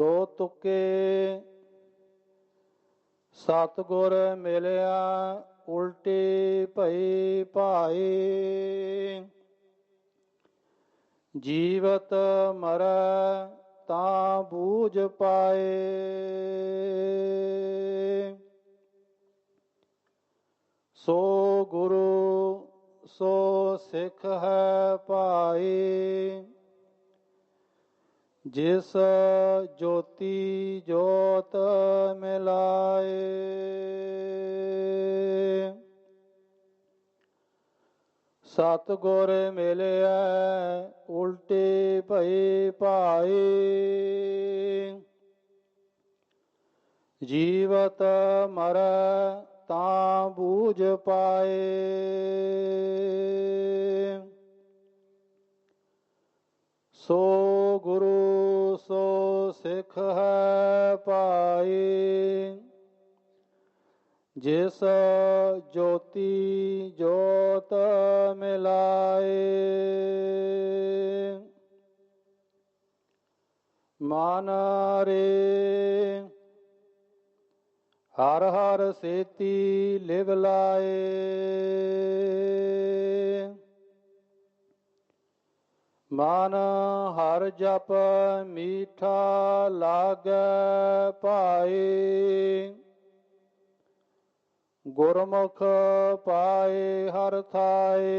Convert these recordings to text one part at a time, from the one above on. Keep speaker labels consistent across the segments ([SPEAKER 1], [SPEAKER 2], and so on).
[SPEAKER 1] ਦੋ ਤੁਕੇ ਸਤਗੁਰ ਮਿਲਿਆ, ਉਲਟੀ ਭਈ ਭਾਈ। ਜੀਵਤ ਮਰ ਤਾਂ ਬੂਝ ਪਾਏ। ਸੋ ਗੁਰੂ, ਸੋ ਸਿੱਖ ਹੈ ਭਾਈ। ਜਿਸ ਜੋਤੀ ਜੋਤ ਮਿਲਾਏ। ਸਤਗੁਰ ਮਿਲਿਆ ਉਲਟੇ ਭਈ ਭਾਈ। ਜੀਵਤ ਮਰ ਤਾਂ ਬੂਝ ਪਾਏ। ਸੋ ਗੁਰੂ ਸੋ ਸਿੱਖ ਹੈ ਭਾਈ। ਜਿਸ ਜੋਤੀ ਜੋਤ ਮਿਲਾਏ। ਮਨ ਰੇ ਹਰ ਹਰ ਸੇਤੀ ਲਿਵ ਲਾਏ। ਮਨ ਹਰ ਜਪ ਮੀਠਾ ਲਾਗੈ ਭਾਈ ਗੁਰਮੁਖ ਪਾਏ ਹਰ ਥਾਏ।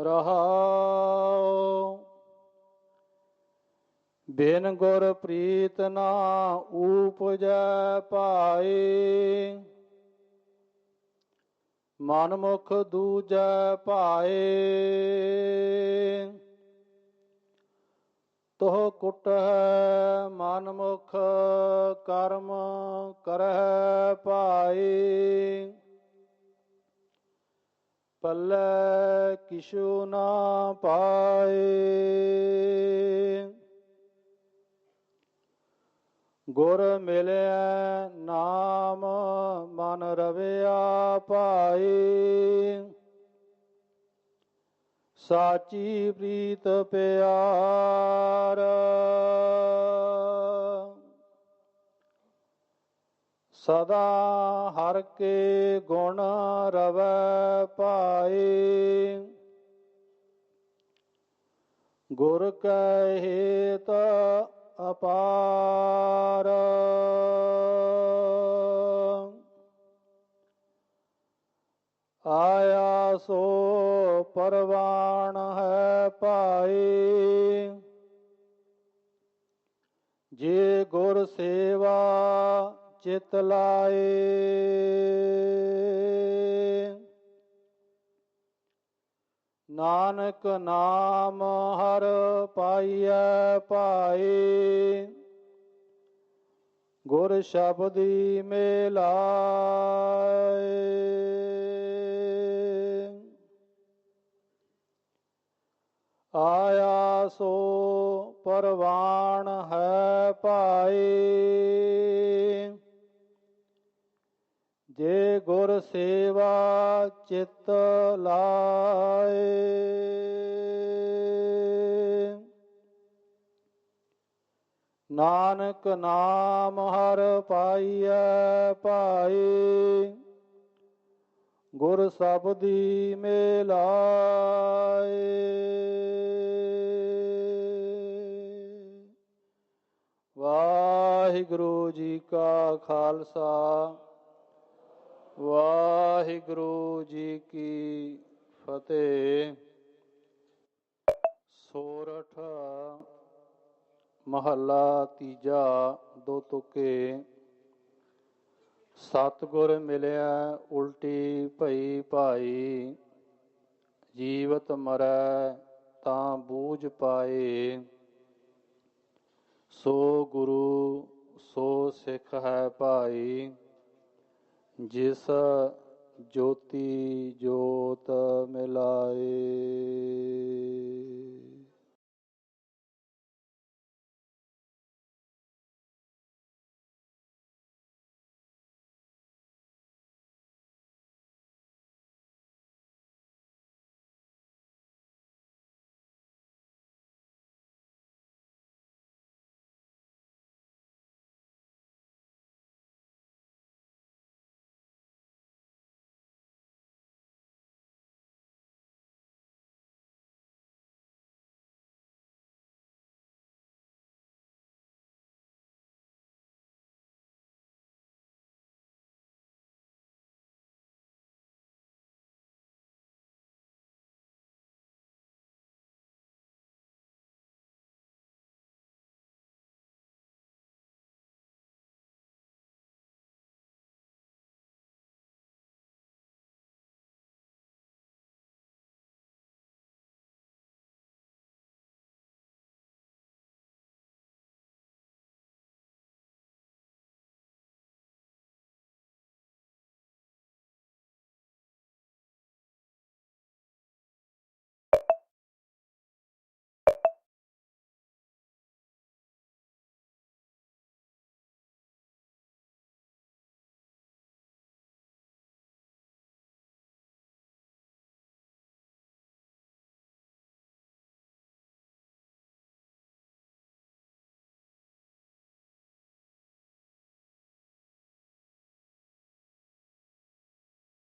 [SPEAKER 1] ਰਹਾਉ। ਬਿਨ ਗੁਰ ਪ੍ਰੀਤ ਨਾ ਊਪਜੈ ਭਾਈ ਮਨਮੁਖ ਦੂਜੈ ਭਾਏ। ਤੋਹ ਕੁਟ ਮਨਮੁਖ ਕਰਮ ਕਰਹਿ ਭਾਈ ਪੱਲੇ ਕਿਛੂ ਨਾ ਪਾਏ। ਗੁਰ ਮਿਲਿਆ ਨਾਮ ਮਨ ਰਵਿਆ ਭਾਈ ਸਾਚੀ ਪ੍ਰੀਤ ਪਿਆਰ। ਸਦਾ ਹਰ ਕੇ ਗੁਣ ਰਵੈ ਭਾਈ। ਗੁਰ ਕੈ ਹੇਤ ਅਪਾਰ। ਆਇਆ ਸੋ ਪਰਵਾਣ ਹੈ ਭਾਈ ਜੇ ਗੁਰ ਸੇਵਾ ਚਿਤ ਲਾਏ। ਨਾਨਕ ਨਾਮ ਹਰ ਪਾਈਐ ਪਾਈ ਗੁਰ ਸ਼ਬਦੀ ਮਿਲਾਏ। ਆਇਆ ਸੋ ਪਰਵਾਣ ਹੈ ਭਾਈ। ਜੇ ਗੁਰ ਸੇਵਾ ਚਿਤ ਲਾਏ। ਨਾਨਕ ਨਾਮ ਹਰ ਪਾਈਐ ਭਾਈ। ਗੁਰ ਸਬਦੀ ਮਿਲਾਏ। ਵਾਹਿਗੁਰੂ ਜੀ ਕਾ ਖਾਲਸਾ। ਵਾਹਿਗੁਰੂ ਜੀ ਕੀ ਫਤਿਹ। ਸੋਰਠ, ਮਹੱਲਾ ਤੀਜਾ, ਦੋ ਤੁਕੇ। ਸਤਗੁਰ ਮਿਲਿਆ, ਉਲਟੀ ਭਈ ਭਾਈ। ਜੀਵਤ ਮਰੈ, ਤਾਂ ਬੂਝ ਪਾਏ। ਸੋ ਗੁਰੂ, ਸੋ ਸਿੱਖ ਹੈ ਭਾਈ। ਜਿਸ ਜੋਤੀ ਜੋ